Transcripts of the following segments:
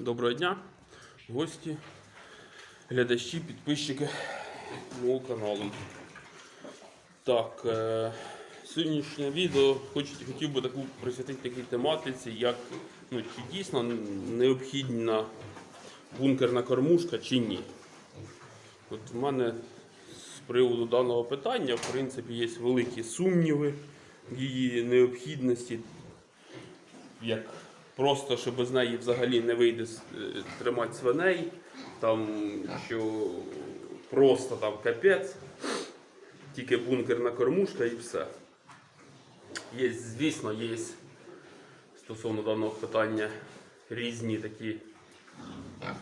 Доброго дня, гості, глядачі, підписчики мого каналу. Так, е, сьогоднішнє відео хочу, хотів би таку присвятити такій тематиці, як ну, чи дійсно необхідна бункерна кормушка чи ні. От в мене з приводу даного питання, в принципі, є великі сумніви в її необхідності як просто, що без неї взагалі не вийде е, тримати свиней, там, що просто там капець, тільки бункерна кормушка і все. Є, звісно, є стосовно даного питання різні такі е,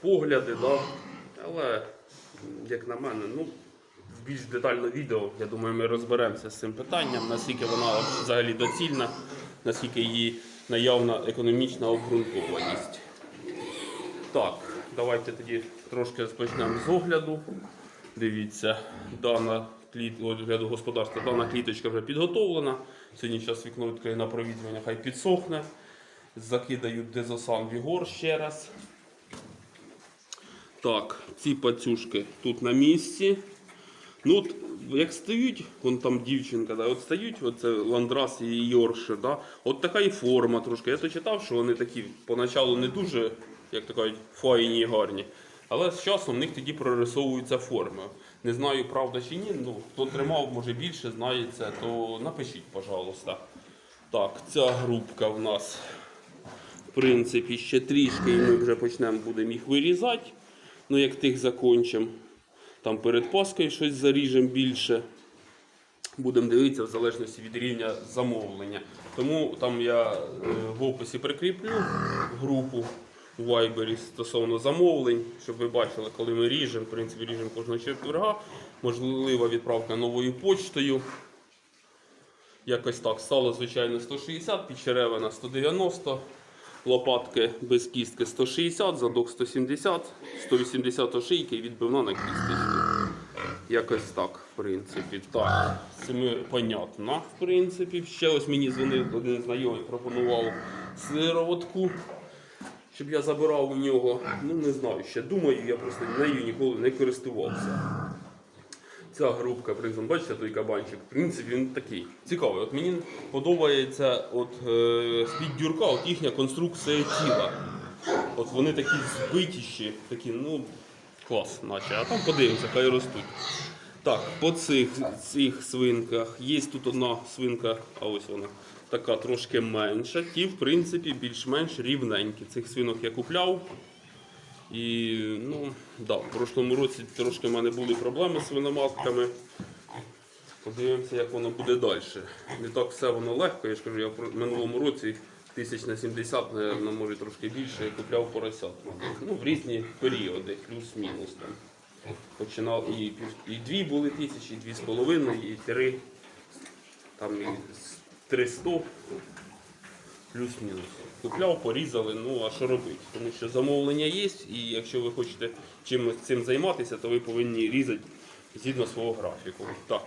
погляди, да? але, як на мене, ну, більш детальне відео, я думаю, ми розберемося з цим питанням, наскільки вона взагалі доцільна, наскільки її наявна економічна обґрунтованість. Так, давайте тоді трошки почнемо з огляду. Дивіться, дана огляду господарства, дана кліточка вже підготовлена. Сьогодні зараз вікно відкриє на провітрювання, хай підсохне. Закидаю дезосан Вігор ще раз. Так, ці пацюшки тут на місці. Ну, як стають, вон там дівчинка, да, от стають, оце Ландрас і Йоршир, да, от така і форма трошки. Я то читав, що вони такі поначалу не дуже, як то кажуть, файні і гарні. Але з часом в них тоді прорисовуються форми. Не знаю, правда чи ні. Ну, хто тримав, може більше знає це, то напишіть, пожалуйста. Так, ця групка в нас, в принципі, ще трішки, і ми вже почнемо будемо їх вирізати. Ну, як тих закончимо. Там перед Паскою щось заріжемо більше. Будемо дивитися в залежності від рівня замовлення. Тому там я е, в описі прикріплю групу у Viber стосовно замовлень, щоб ви бачили, коли ми ріжемо. В принципі, ріжемо кожного четверга. Можлива відправка новою почтою. Якось так. Сало, звичайно, 160, підчеревина 190, лопатки без кістки 160, задок 170, 180 ошийки і відбивна на кісточки. Якось так, в принципі. Так, цими понятно, в принципі. Ще ось мені дзвонив один знайомий, пропонував сироватку, щоб я забирав у нього. Ну, не знаю, ще думаю, я просто нею ніколи не користувався. Ця грубка, бачите, той кабанчик, в принципі, він такий цікавий. От мені подобається от, е, з-під дюрка от їхня конструкція тіла. От вони такі збитіші, такі, ну, клас, наче. А там подивимося, хай ростуть. Так, по цих, цих свинках є тут одна свинка, а ось вона така трошки менша. Ті, в принципі, більш-менш рівненькі. Цих свинок я купляв. І ну, да, в прошлому році трошки в мене були проблеми з свиноматками. Подивимося, як воно буде далі. Не так все воно легко. Я ж кажу, я в минулому році тисяч на 70, наверно, може трошки більше, я купляв поросят. Ну, в різні періоди, плюс-мінус. Там. Починав і, пів- і дві були тисячі, і дві з половиною, і три, там і з 300 плюс-мінус. Купляв, порізали, ну а що робити? Тому що замовлення є, і якщо ви хочете чимось цим займатися, то ви повинні різати згідно свого графіку. Так,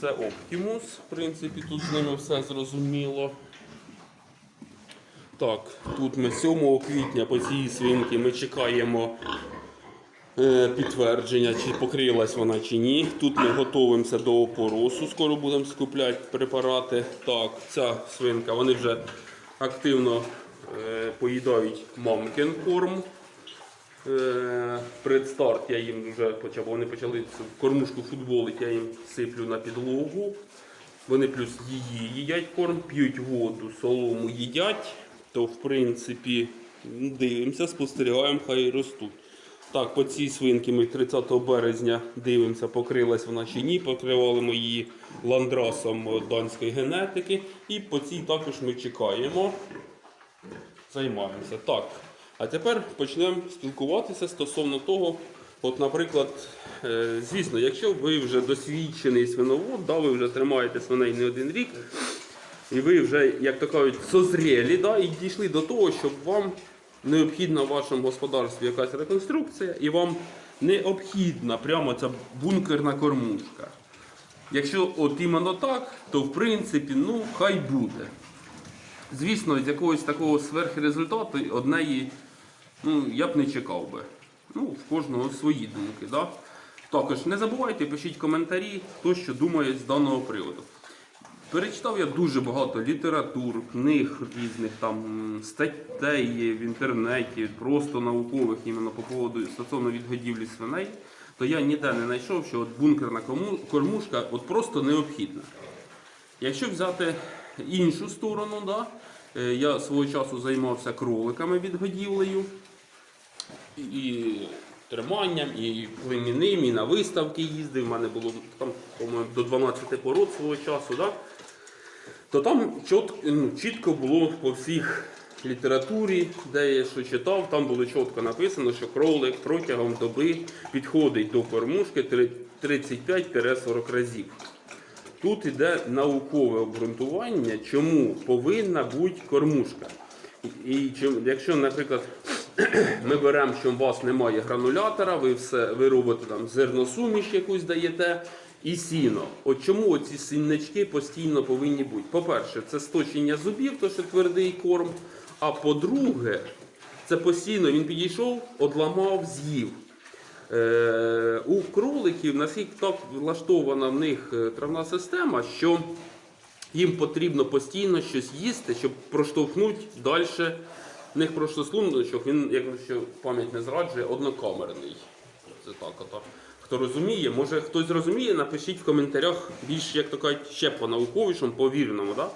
це Optimus, в принципі, тут з ними все зрозуміло. Так, тут ми 7 квітня по цій свинці ми чекаємо е, підтвердження, чи покрилась вона чи ні. Тут ми готуємося до опоросу, скоро будемо скупляти препарати. Так, ця свинка, вони вже активно е, поїдають мамкин корм. Е, предстарт я їм вже почав, вони почали кормушку футболити, я їм сиплю на підлогу. Вони плюс її їдять корм, п'ють воду, солому їдять. То в принципі дивимося, спостерігаємо, хай ростуть. Так, по цій свинці ми 30 березня дивимося, покрилась вона чи ні. Покривали ми її ландрасом е, данської генетики. І по цій також ми чекаємо займаємося. Так. А тепер почнемо спілкуватися стосовно того, от, наприклад, е, звісно, якщо ви вже досвідчений свиновод, да, ви вже тримаєте свиней не один рік, і ви вже, як то кажуть, созрілі, да, і дійшли до того, щоб вам необхідна в вашому господарстві якась реконструкція, і вам необхідна прямо ця бункерна кормушка. Якщо от іменно так, то в принципі, ну, хай буде. Звісно, з якогось такого сверхрезультату однеї ну, я б не чекав би. Ну, в кожного свої думки. Да? Також не забувайте, пишіть коментарі, хто що думає з даного приводу. Перечитав я дуже багато літератур, книг різних там статей в інтернеті, просто наукових іменно по поводу стосовно відгодівлі свиней, то я ніде не знайшов, що от бункерна кормушка от просто необхідна. Якщо взяти іншу сторону, да, е, я свого часу займався кроликами відгодівлею і триманням, і племінним, і на виставки їздив. У мене було там, по-моєму, до 12 пород свого часу. Да? То там ну, чітко було по всіх літературі, де я що читав, там було чітко написано, що кролик протягом доби підходить до кормушки 35-40 разів. Тут іде наукове обґрунтування, чому повинна бути кормушка. І якщо, наприклад, ми беремо, що у вас немає гранулятора, ви все ви робите там зерносуміш якусь даєте і сіно. От чому оці сіннички постійно повинні бути? По-перше, це сточення зубів, то що твердий корм. А по-друге, це постійно він підійшов, одламав, з'їв. Е, у кроликів наскільки так влаштована в них е, травна система, що їм потрібно постійно щось їсти, щоб проштовхнути далі. В них прошлослуночок, він, якщо пам'ять не зраджує, однокамерний. Це так ото. Хто розуміє, може хтось розуміє, напишіть в коментарях більш, як то кажуть, ще по науковішому, по вірному. Да?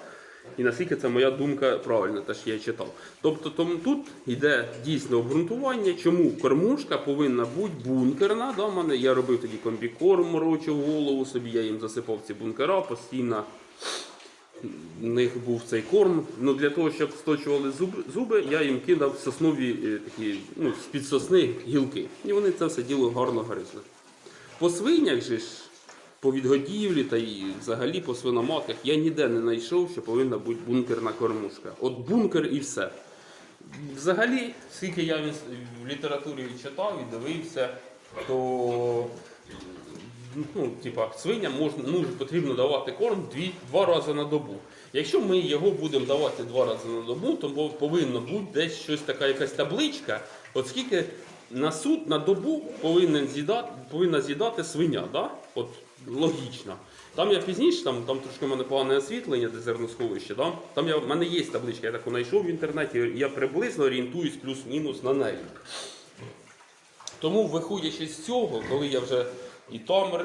І наскільки це моя думка правильна, те, що я читав. Тобто тому тут йде дійсне обґрунтування, чому кормушка повинна бути бункерна. Да? Мене, я робив тоді комбікорм, морочив голову собі, я їм засипав ці бункера, постійно в них був цей корм. Ну, для того, щоб сточували зуби, зуби я їм кидав соснові е, такі, ну, з-під сосни гілки. І вони це все діло гарно гризли. По свинях же ж, по відгодівлі та і взагалі по свиноматках я ніде не знайшов, що повинна бути бункерна кормушка. От бункер і все. Взагалі, скільки я в літературі читав і дивився, то ну, типа, свиням можна, ну, потрібно давати корм дві, два рази на добу. Якщо ми його будемо давати два рази на добу, то повинно бути десь щось така якась табличка, от на суд на добу повинен з'їдати, повинна з'їдати свиня. Да? От, логічно. Там я пізніше, там, там трошки в мене погане освітлення, де зерносховище. Да? Там я, в мене є табличка, я таку знайшов в інтернеті, я приблизно орієнтуюсь плюс-мінус на неї. Тому, виходячи з цього, коли я вже і там е,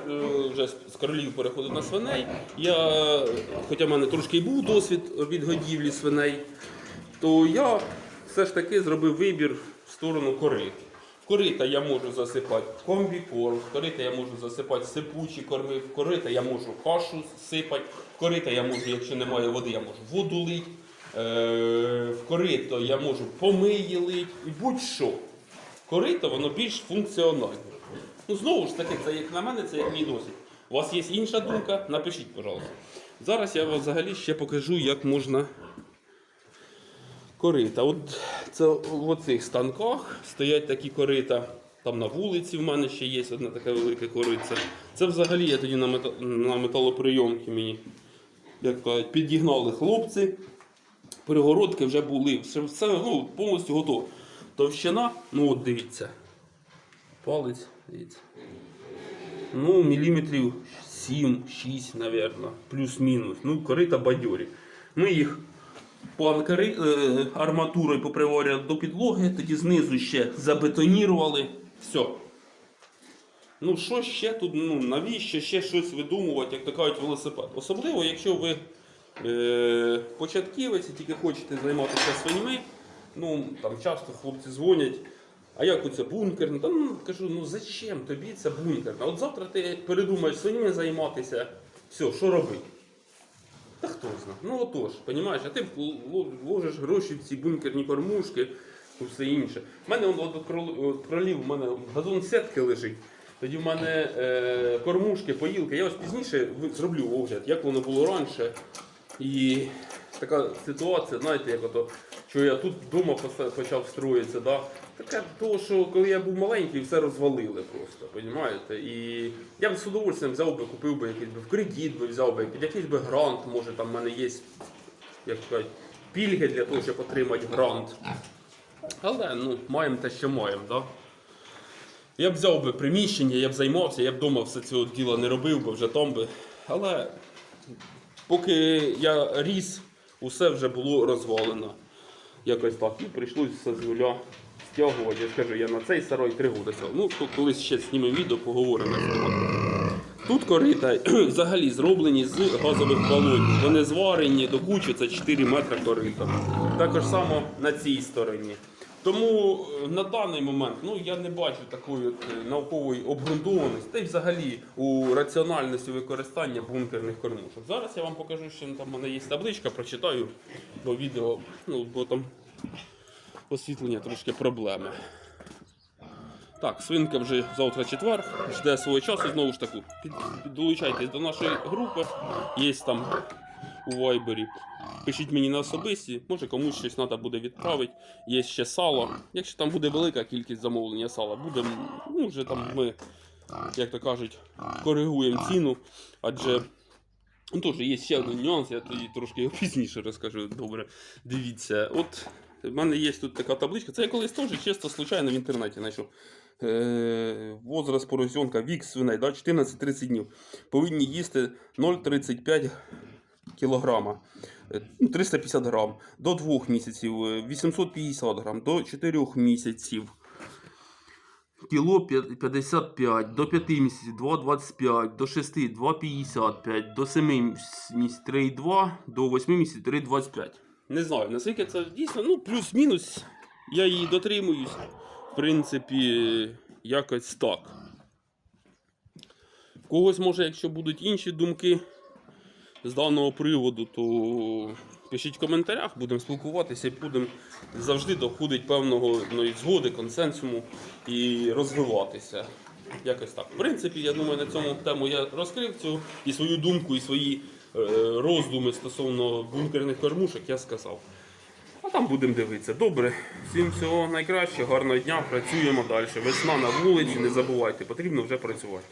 вже з- королів переходив на свиней, я, хоча в мене трошки й був досвід від годівлі свиней, то я все ж таки зробив вибір в сторону корит. Корита я можу засипати комбікорм, в корита я можу засипати сипучі корми, в корита я можу кашу сипати, в корита я можу, якщо немає води, я можу воду лити, е, в корито я можу помиї лить, і будь-що. Корито, воно більш функціональне. Ну, знову ж таки, це як на мене, це як мій досвід. У вас є інша думка? Напишіть, пожалуйста. Зараз я вам взагалі ще покажу, як можна корита. От це в оцих станках стоять такі корита. Там на вулиці в мене ще є одне таке велике кориця. Це взагалі я тоді на, мета... на металоприйомки мені як кажуть, підігнали хлопці. Перегородки вже були, все, ну, повністю готово. Товщина, ну от дивіться. Палець, дивіться. Ну, міліметрів 7-6, напевно, плюс-мінус. Ну, корита бадьорі. Ми їх по анкари, е, до підлоги, тоді знизу ще забетонірували. Все. Ну, що ще тут, ну, навіщо ще щось видумувати, як то велосипед? Особливо, якщо ви е, початківець і тільки хочете займатися свиньми, ну, там часто хлопці дзвонять, а як оце бункерне? Та, ну, кажу, ну зачем тобі це бункерне? От завтра ти передумаєш свинями займатися, все, що робити? Та хто знає. Ну отож, розумієш, а ти л- ложиш гроші в ці бункерні кормушки і все інше. У мене от, от, от кролів, у мене газон сітки лежить. Тоді в мене е, кормушки, поїлки. Я ось пізніше зроблю огляд, як воно було раніше. І така ситуація, знаєте, як ото, що я тут вдома почав строїтися. Да? Таке того, що коли я був маленький, все розвалили просто, розумієте? І я б з удовольствием взяв би, купив би якийсь би в кредит би взяв би, під якийсь би грант, може там в мене є, як кажуть, пільги для того, щоб отримати грант. Але ну, маємо те, що маємо. Да? Я б взяв би приміщення, я б займався, я б вдома все цього діла не робив, бо вже там би. Але поки я ріс, усе вже було розвалено. Якось так. І прийшлося все з нуля стягувати. Я ж кажу, я на цей сарой три роки сяв. Ну, колись ще знімемо відео, поговоримо. Тут корита взагалі зроблені з газових балонів. Вони зварені до кучі, це 4 метри корита. Також само на цій стороні. Тому е, на даний момент ну, я не бачу такої от е, наукової обґрунтованості, та й взагалі у раціональності використання бункерних кормушок. Зараз я вам покажу, що там у мене є табличка, прочитаю, бо відео, ну, бо там освітлення трошки проблеми. Так, свинка вже завтра четвер, жде свого часу. Знову ж таки, долучайтесь до нашої групи. Є там у Вайбері. Пишіть мені на особисті, може комусь щось треба буде відправити. Є ще сало. Якщо там буде велика кількість замовлення сала, будемо, ну вже там ми, як то кажуть, коригуємо ціну. Адже ну, теж є ще один нюанс, я тоді трошки пізніше розкажу. Добре, дивіться. От в мене є тут така табличка. Це я колись теж чисто случайно в інтернеті знайшов. Е, возраст поросенка, вік свиней, да, 14-30 днів. Повинні їсти 0,35 кілограма. Е, ну, 350 грам. До 2 місяців е, 850 грам, до 4 місяців. Кіло 55, до 5 місяців 2,25, до 6 2,55, до 7 місяців 3,2, до 8 місяців 3,25. Не знаю, наскільки це дійсно, ну плюс-мінус. Я її дотримуюсь. В принципі, якось так. Когось, може, якщо будуть інші думки з даного приводу, то пишіть в коментарях, будемо спілкуватися і будемо завжди доходити певного ну, згоди, консенсуму і розвиватися. Якось так. В принципі, я думаю, на цьому тему я розкрив цю і свою думку, і свої роздуми стосовно бункерних кормушок я сказав. А там будемо дивитися. Добре, всім всього найкращого, гарного дня, працюємо далі. Весна на вулиці, не забувайте, потрібно вже працювати.